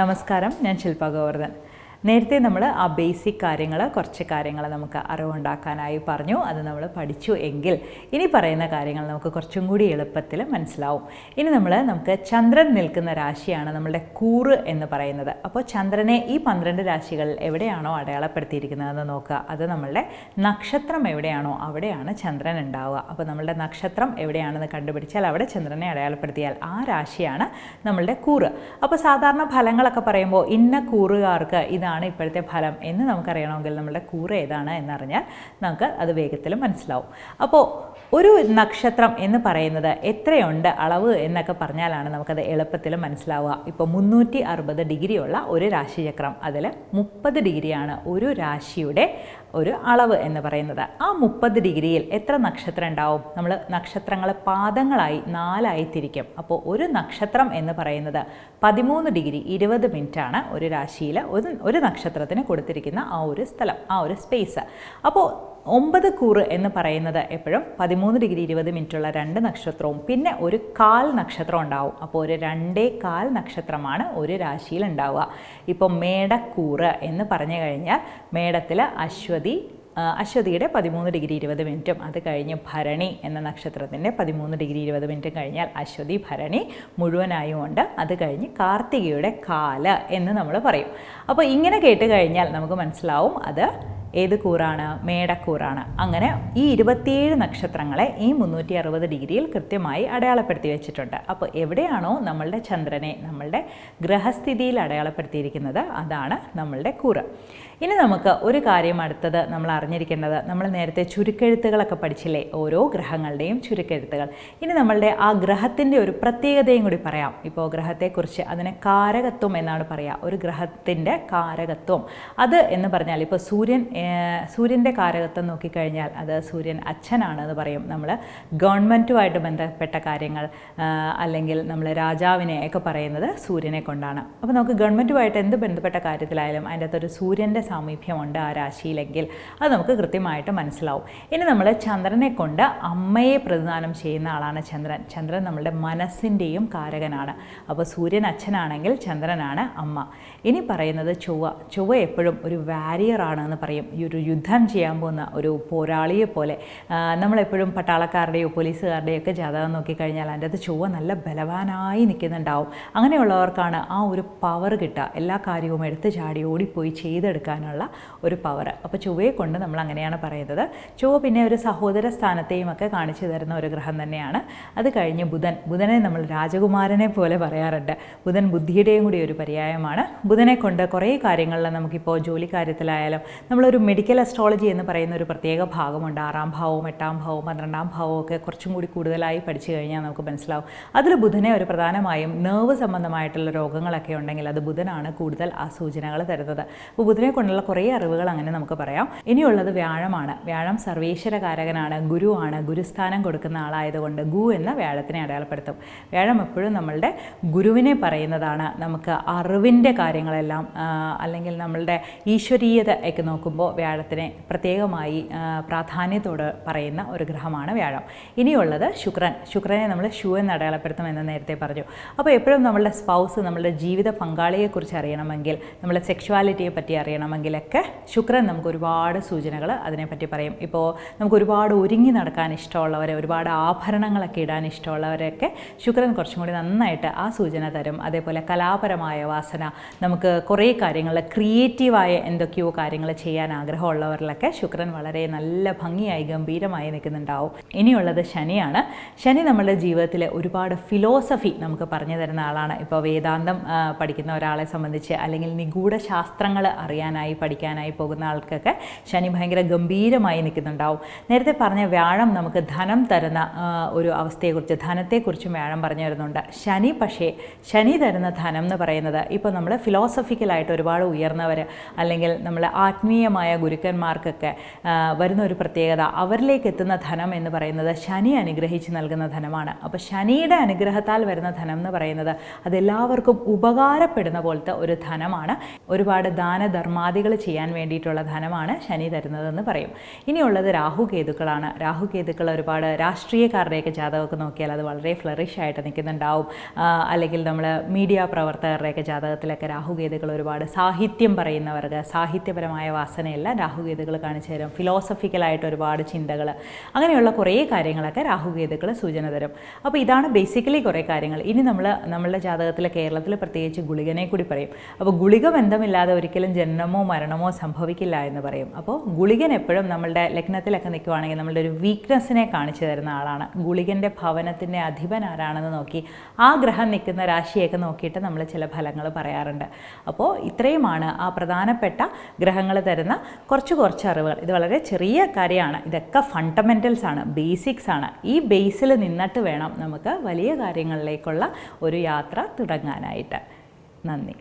നമസ്കാരം ഞാൻ ശില്പ ഗോവർദ്ധൻ. നേരത്തെ നമ്മൾ ആ ബേസിക് കാര്യങ്ങൾ കുറച്ച് കാര്യങ്ങൾ നമുക്ക് അറിവുണ്ടാക്കാനായി പറഞ്ഞു. അത് നമ്മൾ പഠിച്ചു എങ്കിൽ ഇനി പറയുന്ന കാര്യങ്ങൾ നമുക്ക് കുറച്ചും കൂടി എളുപ്പത്തിൽ മനസ്സിലാവും. ഇനി നമ്മൾ നമുക്ക് ചന്ദ്രൻ നിൽക്കുന്ന രാശിയാണ് നമ്മളുടെ കൂറ് എന്ന് പറയുന്നത്. അപ്പോൾ ചന്ദ്രനെ ഈ പന്ത്രണ്ട് രാശികളിൽ എവിടെയാണോ അടയാളപ്പെടുത്തിയിരിക്കുന്നതെന്ന് നോക്കുക. അത് നമ്മളുടെ നക്ഷത്രം എവിടെയാണോ അവിടെയാണ് ചന്ദ്രൻ ഉണ്ടാവുക. അപ്പോൾ നമ്മളുടെ നക്ഷത്രം എവിടെയാണെന്ന് കണ്ടുപിടിച്ചാൽ അവിടെ ചന്ദ്രനെ അടയാളപ്പെടുത്തിയാൽ ആ രാശിയാണ് നമ്മളുടെ കൂറ്. അപ്പോൾ സാധാരണ ഫലങ്ങളൊക്കെ പറയുമ്പോൾ ഇന്ന കൂറുകാർക്ക് ഇതാണ് ഇപ്പോഴത്തെ ഫലം എന്ന് നമുക്കറിയണമെങ്കിൽ നമ്മളുടെ കൂറ് ഏതാണ് എന്നറിഞ്ഞാൽ നമുക്ക് അത് വേഗത്തിൽ മനസ്സിലാവും. അപ്പോൾ ഒരു നക്ഷത്രം എന്ന് പറയുന്നത് എത്രയുണ്ട് അളവ് എന്നൊക്കെ പറഞ്ഞാലാണ് നമുക്കത് എളുപ്പത്തിൽ മനസ്സിലാവുക. ഇപ്പോൾ മുന്നൂറ്റി അറുപത് ഡിഗ്രിയുള്ള ഒരു രാശിചക്രം അതിൽ മുപ്പത് ഡിഗ്രിയാണ് ഒരു രാശിയുടെ ഒരു അളവ് എന്ന് പറയുന്നത്. ആ മുപ്പത് ഡിഗ്രിയിൽ എത്ര നക്ഷത്രം ഉണ്ടാവും? നമ്മൾ നക്ഷത്രങ്ങളെ പാദങ്ങളായി നാലായി തിരിക്കും അപ്പോൾ ഒരു നക്ഷത്രം എന്ന് പറയുന്നത് പതിമൂന്ന് ഡിഗ്രി ഇരുപത് മിനിറ്റാണ് ഒരു രാശിയിൽ ഒരു ഒരു നക്ഷത്രത്തിന് കൊടുത്തിരിക്കുന്ന ആ ഒരു സ്ഥലം ആ ഒരു സ്പേസ് അപ്പോൾ ഒമ്പത് കൂറ് എന്ന് പറയുന്നത് എപ്പോഴും പതിമൂന്ന് ഡിഗ്രി ഇരുപത് മിനിറ്റുള്ള രണ്ട് നക്ഷത്രവും പിന്നെ ഒരു കാൽ നക്ഷത്രം ഉണ്ടാവും. അപ്പോൾ ഒരു രണ്ടേ കാൽ നക്ഷത്രമാണ് ഒരു രാശിയിൽ ഉണ്ടാവുക. ഇപ്പോൾ മേടക്കൂറ് എന്ന് പറഞ്ഞു കഴിഞ്ഞാൽ മേടത്തിൽ അശ്വതി അശ്വതിയുടെ പതിമൂന്ന് ഡിഗ്രി ഇരുപത് മിനിറ്റും. അത് കഴിഞ്ഞ് ഭരണി എന്ന നക്ഷത്രത്തിന്റെ പതിമൂന്ന് ഡിഗ്രി ഇരുപത് മിനിറ്റും കഴിഞ്ഞാൽ അശ്വതി ഭരണി മുഴുവനായും ഉണ്ട് അത് കഴിഞ്ഞ് കാർത്തികയുടെ കാല എന്ന് നമ്മൾ പറയും. അപ്പോൾ ഇങ്ങനെ കേട്ട് കഴിഞ്ഞാൽ നമുക്ക് മനസ്സിലാവും അത് ഏത് കൂറാണ്? മേടക്കൂറാണ്. അങ്ങനെ ഈ ഇരുപത്തിയേഴ് നക്ഷത്രങ്ങളെ ഈ മുന്നൂറ്റി അറുപത് ഡിഗ്രിയിൽ കൃത്യമായി അടയാളപ്പെടുത്തി വെച്ചിട്ടുണ്ട്. അപ്പോൾ എവിടെയാണോ നമ്മളുടെ ചന്ദ്രനെ നമ്മളുടെ ഗ്രഹസ്ഥിതിയിൽ അടയാളപ്പെടുത്തിയിരിക്കുന്നത് അതാണ് നമ്മളുടെ കൂറ്. ഇനി നമുക്ക് ഒരു കാര്യം അടുത്തത് നമ്മൾ അറിഞ്ഞിരിക്കേണ്ടത്. നമ്മൾ നേരത്തെ ചുരുക്കെഴുത്തുകളൊക്കെ പഠിച്ചില്ലേ? ഓരോ ഗ്രഹങ്ങളുടെയും ചുരുക്കെഴുത്തുകൾ. ഇനി നമ്മളുടെ ആ ഗ്രഹത്തിന്റെ ഒരു പ്രത്യേകതയും കൂടി പറയാം. ഇപ്പോൾ ഗ്രഹത്തെക്കുറിച്ച് അതിനെ കാരകത്വം എന്നാണ് പറയുക. ഒരു ഗ്രഹത്തിന്റെ കാരകത്വം. അത് എന്ന് പറഞ്ഞാൽ ഇപ്പോൾ സൂര്യൻ സൂര്യന്റെ കാരകത്വം നോക്കിക്കഴിഞ്ഞാൽ അത് സൂര്യൻ അച്ഛനാണ് എന്ന് പറയും. നമ്മൾ ഗവൺമെന്റുമായിട്ട് ബന്ധപ്പെട്ട കാര്യങ്ങൾ അല്ലെങ്കിൽ നമ്മൾ രാജാവിനെ ഒക്കെ പറയുന്നത് സൂര്യനെ കൊണ്ടാണ്. അപ്പോൾ നമുക്ക് ഗവൺമെന്റുമായിട്ട് എന്ത് ബന്ധപ്പെട്ട കാര്യത്തിലായാലും അതിന്റെ അകത്തൊരു സൂര്യന്റെ സാമീപ്യമുണ്ട് ആ രാശിയിലെങ്കിൽ. അത് നമുക്ക് കൃത്യമായിട്ട് മനസ്സിലാവും. ഇനി നമ്മൾ ചന്ദ്രനെ കൊണ്ട് അമ്മയെ പ്രതിദാനം ചെയ്യുന്ന ആളാണ് ചന്ദ്രൻ. ചന്ദ്രൻ നമ്മളുടെ മനസ്സിന്റെയും കാരകനാണ്. അപ്പോൾ സൂര്യൻ അച്ഛനാണെങ്കിൽ ചന്ദ്രനാണ് അമ്മ. ഇനി പറയുന്നത് ചൊവ്വ. ചൊവ്വ എപ്പോഴും ഒരു വാരിയറാണ് എന്ന് പറയും. ഈ ഒരു യുദ്ധം ചെയ്യാൻ പോകുന്ന ഒരു പോരാളിയെ പോലെ. നമ്മളെപ്പോഴും പട്ടാളക്കാരുടെയോ പോലീസുകാരുടെയോ ഒക്കെ ജാതകം നോക്കിക്കഴിഞ്ഞാൽ അതിന്റെ അത് ചൊവ്വ നല്ല ബലവാനായി നിൽക്കുന്നുണ്ടാവും. അങ്ങനെയുള്ളവർക്കാണ് ആ ഒരു പവർ കിട്ടുക. എല്ലാ കാര്യവും എടുത്ത് ചാടി ഓടിപ്പോയി ചെയ്തെടുക്കാനുള്ള ഒരു പവർ അപ്പോൾ ചൊവ്വയെ കൊണ്ട് നമ്മൾ അങ്ങനെയാണ് പറയുന്നത്. ചൊവ്വ പിന്നെ ഒരു സഹോദര സ്ഥാനത്തെയും ഒക്കെ കാണിച്ചു തരുന്ന ഒരു ഗ്രഹം തന്നെയാണ്. അത് കഴിഞ്ഞ് ബുധൻ. ബുധനെ നമ്മൾ രാജകുമാരനെ പോലെ പറയാറുണ്ട്. ബുധൻ ബുദ്ധിയുടെയും കൂടി ഒരു പര്യായമാണ്. ബുധനെ കൊണ്ട് കുറേ കാര്യങ്ങളിൽ നമുക്കിപ്പോൾ ജോലി കാര്യത്തിലായാലും നമ്മളൊരു മെഡിക്കൽ അസ്ട്രോളജി എന്ന് പറയുന്ന ഒരു പ്രത്യേക ഭാഗമുണ്ട്. ആറാം ഭാവവും എട്ടാം ഭാവവും പന്ത്രണ്ടാം ഭാവവും ഒക്കെ കുറച്ചും കൂടി കൂടുതലായി പഠിച്ചു കഴിഞ്ഞാൽ നമുക്ക് മനസ്സിലാവും. അതിൽ ബുധനെ ഒരു പ്രധാനമായും നേർവ് സംബന്ധമായിട്ടുള്ള രോഗങ്ങളൊക്കെ ഉണ്ടെങ്കിൽ അത് ബുധനാണ് കൂടുതൽ ആ സൂചനകൾ തരുന്നത്. അപ്പോൾ ബുധനെ കൊണ്ടുള്ള കുറേ അറിവുകൾ അങ്ങനെ നമുക്ക് പറയാം. ഇനിയുള്ളത് വ്യാഴമാണ്. വ്യാഴം സർവേശ്വരകാരകനാണ്. ഗുരുവാണ് ഗുരുസ്ഥാനം കൊടുക്കുന്ന ആളായതുകൊണ്ട് ഗു എന്ന വ്യാഴത്തിനെ അടയാളപ്പെടുത്തും. വ്യാഴം എപ്പോഴും നമ്മളുടെ ഗുരുവിനെ പറയുന്നതാണ്. നമുക്ക് അറിവിന്റെ കാര്യങ്ങളെല്ലാം അല്ലെങ്കിൽ നമ്മളുടെ ഈശ്വരീയത ഒക്കെ നോക്കുമ്പോൾ വ്യാഴത്തിനെ പ്രത്യേകമായി പ്രാധാന്യത്തോട് പറയുന്ന ഒരു ഗ്രഹമാണ് വ്യാഴം. ഇനിയുള്ളത് ശുക്രൻ. ശുക്രനെ നമ്മൾ ഷൂ എന്ന് അടയാളപ്പെടുത്തും എന്ന് നേരത്തെ പറഞ്ഞു. അപ്പോൾ എപ്പോഴും നമ്മളുടെ സ്പൗസ് നമ്മളുടെ ജീവിത പങ്കാളിയെക്കുറിച്ച് അറിയണമെങ്കിൽ നമ്മളെ സെക്ഷുവാലിറ്റിയെ പറ്റി അറിയണമെങ്കിലൊക്കെ ശുക്രൻ നമുക്ക് ഒരുപാട് സൂചനകൾ അതിനെപ്പറ്റി പറയും. ഇപ്പോൾ നമുക്ക് ഒരുപാട് ഒരുങ്ങി നടക്കാൻ ഇഷ്ടമുള്ളവരെ ഒരുപാട് ആഭരണങ്ങളൊക്കെ ഇടാൻ ഇഷ്ടമുള്ളവരെയൊക്കെ ശുക്രൻ കുറച്ചും കൂടി നന്നായിട്ട് ആ സൂചന തരും. അതേപോലെ കലാപരമായ വാസന നമുക്ക് കുറേ കാര്യങ്ങൾ ക്രിയേറ്റീവായ എന്തൊക്കെയോ കാര്യങ്ങൾ ചെയ്യാൻ ആഗ്രഹമുള്ളവരിലൊക്കെ ശുക്രൻ വളരെ നല്ല ഭംഗിയായി ഗംഭീരമായി നിൽക്കുന്നുണ്ടാവും. ഇനിയുള്ളത് ശനിയാണ്. ശനി നമ്മുടെ ജീവിതത്തിലെ ഒരുപാട് ഫിലോസഫി നമുക്ക് പറഞ്ഞു തരുന്ന ആളാണ്. ഇപ്പോൾ വേദാന്തം പഠിക്കുന്ന ഒരാളെ സംബന്ധിച്ച് അല്ലെങ്കിൽ നിഗൂഢ ശാസ്ത്രങ്ങൾ അറിയാനായി പഠിക്കാനായി പോകുന്ന ആൾക്കൊക്കെ ശനി ഭയങ്കര ഗംഭീരമായി നിൽക്കുന്നുണ്ടാവും. നേരത്തെ പറഞ്ഞ വ്യാഴം നമുക്ക് ധനം തരുന്ന ഒരു അവസ്ഥയെക്കുറിച്ച് ധനത്തെക്കുറിച്ചും വ്യാഴം പറഞ്ഞു തരുന്നുണ്ട്. ശനി പക്ഷേ ശനി തരുന്ന ധനം എന്ന് പറയുന്നത് ഇപ്പോൾ നമ്മൾ ഫിലോസഫിക്കലായിട്ട് ഒരുപാട് ഉയർന്നവർ അല്ലെങ്കിൽ നമ്മൾ ആത്മീയമായ ഗുരുക്കന്മാർക്കൊക്കെ വരുന്ന ഒരു പ്രത്യേകത. അവരിലേക്ക് എത്തുന്ന ധനം എന്ന് പറയുന്നത് ശനി അനുഗ്രഹിച്ച് നൽകുന്ന ധനമാണ്. അപ്പോൾ ശനിയുടെ അനുഗ്രഹത്താൽ വരുന്ന ധനം എന്ന് പറയുന്നത് അതെല്ലാവർക്കും ഉപകാരപ്പെടുന്ന പോലത്തെ ഒരു ധനമാണ്. ഒരുപാട് ദാനധർമാദികൾ ചെയ്യാൻ വേണ്ടിയിട്ടുള്ള ധനമാണ് ശനി തരുന്നതെന്ന് പറയും. ഇനിയുള്ളത് രാഹുകേതുക്കളാണ് രാഹുകേതുക്കൾ ഒരുപാട് രാഷ്ട്രീയക്കാരുടെയൊക്കെ ജാതകമൊക്കെ നോക്കിയാൽ അത് വളരെ ഫ്ലറിഷ് ആയിട്ട് നിൽക്കുന്നുണ്ടാവും. അല്ലെങ്കിൽ നമ്മൾ മീഡിയ പ്രവർത്തകരുടെയൊക്കെ ജാതകത്തിലൊക്കെ രാഹുകേതുക്കൾ ഒരുപാട് സാഹിത്യം പറയുന്നവർക്ക് സാഹിത്യപരമായ വാസനയെല്ലാം രാഹുകേതുക്കൾ കാണിച്ചു തരും. ഫിലോസഫിക്കലായിട്ട് ഒരുപാട് ചിന്തകൾ അങ്ങനെയുള്ള കുറേ കാര്യങ്ങളൊക്കെ രാഹുകേതുക്കൾ സൂചന തരും. അപ്പോൾ ഇതാണ് ബേസിക്കലി കുറേ കാര്യങ്ങൾ. ഇനി നമ്മൾ നമ്മളുടെ ജാതകത്തിലെ കേരളത്തിൽ പ്രത്യേകിച്ച് ഗുളികനെ കൂടി പറയും. അപ്പോൾ ഗുളിക ബന്ധമില്ലാതെ ഒരിക്കലും ജനനമോ മരണമോ സംഭവിക്കില്ല എന്ന് പറയും. അപ്പോൾ ഗുളികൻ എപ്പോഴും നമ്മളുടെ ലഗ്നത്തിലൊക്കെ നിൽക്കുവാണെങ്കിൽ നമ്മളുടെ ഒരു വീക്ക്നെസ്സിനെ കാണിച്ചു തരുന്ന ആളാണ്. ഗുളികന്റെ ഭവനത്തിന്റെ അധിപൻ ആരാണെന്ന് നോക്കി ആ ഗ്രഹം നിൽക്കുന്ന രാശിയൊക്കെ നോക്കിയിട്ട് നമ്മൾ ചില ഫലങ്ങൾ പറയാറുണ്ട്. അപ്പോൾ ഇത്രയുമാണ് ആ പ്രധാനപ്പെട്ട ഗ്രഹങ്ങൾ തരുന്ന കുറച്ച് കുറച്ച് അറിവുകൾ. ഇത് വളരെ ചെറിയ കാര്യമാണ്. ഇതൊക്കെ ഫണ്ടമെന്റൽസ് ആണ് ബേസിക്സ് ആണ്. ഈ ബേസിൽ നിന്നിട്ട് വേണം നമുക്ക് വലിയ കാര്യങ്ങളിലേക്കുള്ള ഒരു യാത്ര തുടങ്ങാനായിട്ട്. നന്ദി.